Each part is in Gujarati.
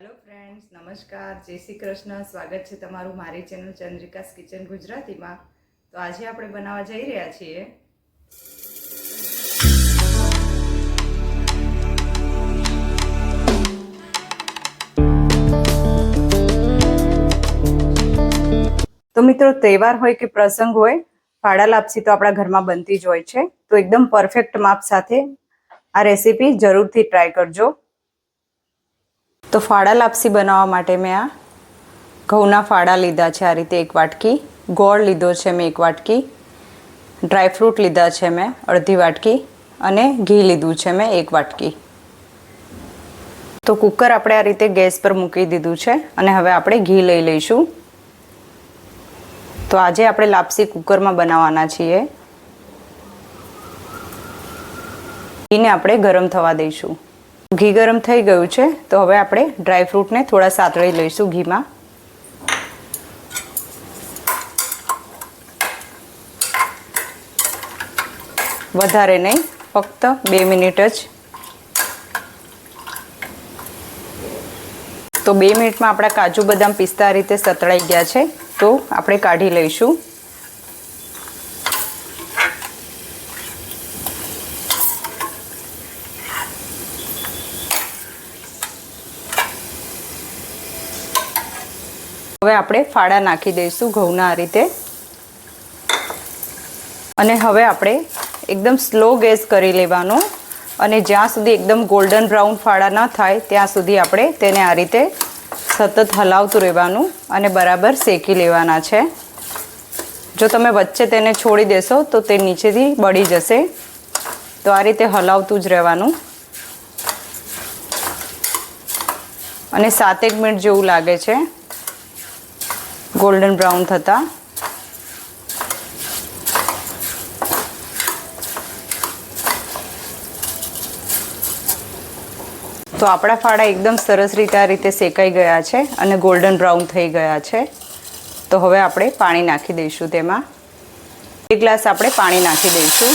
હેલો ફ્રેન્ડ્સ નમસ્કાર, જય શ્રી કૃષ્ણ, સ્વાગત છે તમારું મારી ચેનલ ચંદ્રિકાસ કિચન ગુજરાતીમાં. તો આજે આપણે બનાવવા જઈ રહ્યા છીએ. તો મિત્રો, તહેવાર હોય કે પ્રસંગ હોય ફાડા લાપસી તો આપણા ઘરમાં બનતી જ હોય છે. તો એકદમ પરફેક્ટ માપ સાથે આ રેસીપી જરૂરથી ટ્રાય કરજો. તો ફાડા લાપસી બનાવવા માટે મેં આ ઘઉંના ફાડા લીધા છે આ રીતે એક વાટકી, ગોળ લીધો છે મેં એક વાટકી ડ્રાયફ્રૂટ લીધા છે મેં અડધી વાટકી અને ઘી લીધું છે મેં એક વાટકી. તો કુકર આપણે આ રીતે ગેસ પર મૂકી દીધું છે અને હવે આપણે ઘી લઈ લઈશું. તો આજે આપણે લાપસી કુકરમાં બનાવવાના છીએ. ઘીને આપણે ગરમ થવા દઈશું. ઘી ગરમ થઈ ગયું છે, તો હવે આપણે ડ્રાયફ્રૂટને થોડા સાતળી લઈશું ઘીમાં. વધારે નહીં, ફક્ત બે મિનિટ જ. તો બે મિનિટમાં આપણા કાજુ બદામ પિસ્તા રીતે સતળાઈ ગયા છે, તો આપણે કાઢી લઈશું. હવે આપણે ફાડા નાખી દઈશું ઘઉંના આ રીતે. અને હવે આપણે એકદમ સ્લો ગેસ કરી લેવાનો. અને જ્યાં સુધી એકદમ ગોલ્ડન બ્રાઉન ફાડા ન થાય, ત્યાં સુધી આપણે તેને આ રીતે સતત હલાવતું રહેવાનું અને બરાબર શેકી લેવાના છે. જો તમે વચ્ચે તેને છોડી દેશો, તો તે નીચેથી બળી જશે. તો આ રીતે હલાવતું જ રહેવાનું. અને સાતેક મિનિટ જેવું લાગે છે. ગોલ્ડન બ્રાઉન થતાં. તો આપણા ફાળા એકદમ સરસ રીતે આ રીતે શેકાઈ ગયા છે અને ગોલ્ડન બ્રાઉન થઈ ગયા છે. તો હવે આપણે પાણી નાખી દઈશું તેમાં. એક ગ્લાસ આપણે પાણી નાખી દઈશું.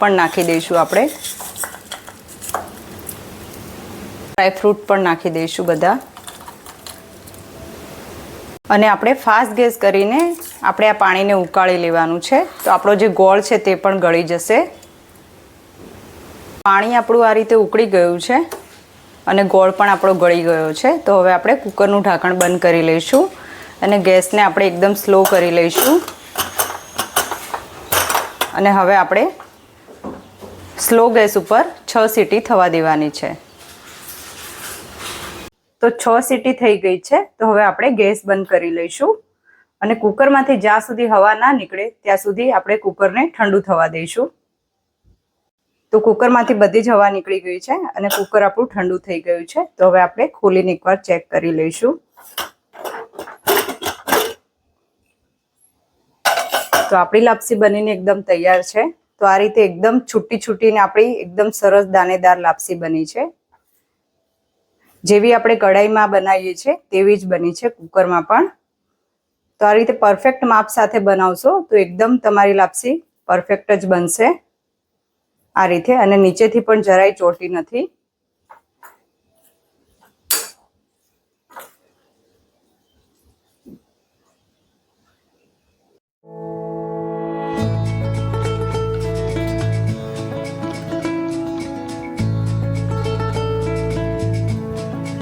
પણ નાખી દઈશું આપણે. ડ્રાયફ્રૂટ પણ નાખી દઈશું બધા. અને આપણે ફાસ્ટ ગેસ કરીને આપણે આ પાણીને ઉકાળી લેવાનું છે. તો આપણો જે ગોળ છે તે પણ ગળી જશે. પાણી આપણું આ રીતે ઉકળી ગયું છે અને ગોળ પણ આપણો ગળી ગયો છે. તો હવે આપણે કુકરનું ઢાંકણ બંધ કરી લઈશું અને ગેસને આપણે એકદમ સ્લો કરી લઈશું. અને હવે આપણે સ્લો ગેસ ઉપર છ સીટી થવા દેવાની છે. તો છ સીટી થઈ ગઈ છે, તો હવે આપણે ગેસ બંધ કરી લઈશું. અને કુકરમાંથી જ્યાં સુધી હવા ના નીકળે, ત્યાં સુધી આપણે કુકરને ઠંડુ થવા દઈશું. તો કુકરમાંથી બધી જ હવા નીકળી ગઈ છે અને કુકર આપણું ઠંડુ થઈ ગયું છે, તો હવે આપણે ખોલીને એકવાર ચેક કરી લઈશું. તો આપણી લાપસી બનીને એકદમ તૈયાર છે, તો આ રીતે એકદમ છૂટી છૂટીને આપણી એકદમ સરસ દાણેદાર લાપસી બની છે. જેવી આપણે કઢાઈમાં બનાવીએ છીએ, તેવી જ બની છે કુકરમાં પણ. તો આ રીતે પરફેક્ટ માપ સાથે બનાવશો તો એકદમ તમારી લાપસી પરફેક્ટ જ બનશે. આ રીતે અને નીચેથી પણ જરાય ચોટી નથી.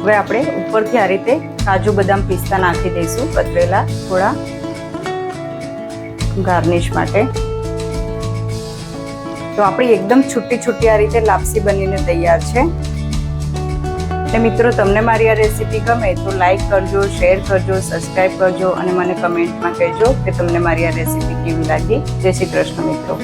હવે આપણે ઉપરથી આ રીતે કાજુ બદામ પિસ્તા નાખી દઈશું કતરેલા થોડા ગાર્નિશ માટે. તો આપણી એકદમ છૂટી છૂટી આ રીતે લાપસી બનીને તૈયાર છે. એટલે મિત્રો, તમને મારી આ રેસીપી ગમે તો લાઈક કરજો શેર કરજો સબસ્ક્રાઈબ કરજો અને મને કમેન્ટમાં કહેજો કે તમને મારી આ રેસીપી કેવી લાગી. જય શ્રી કૃષ્ણ મિત્રો.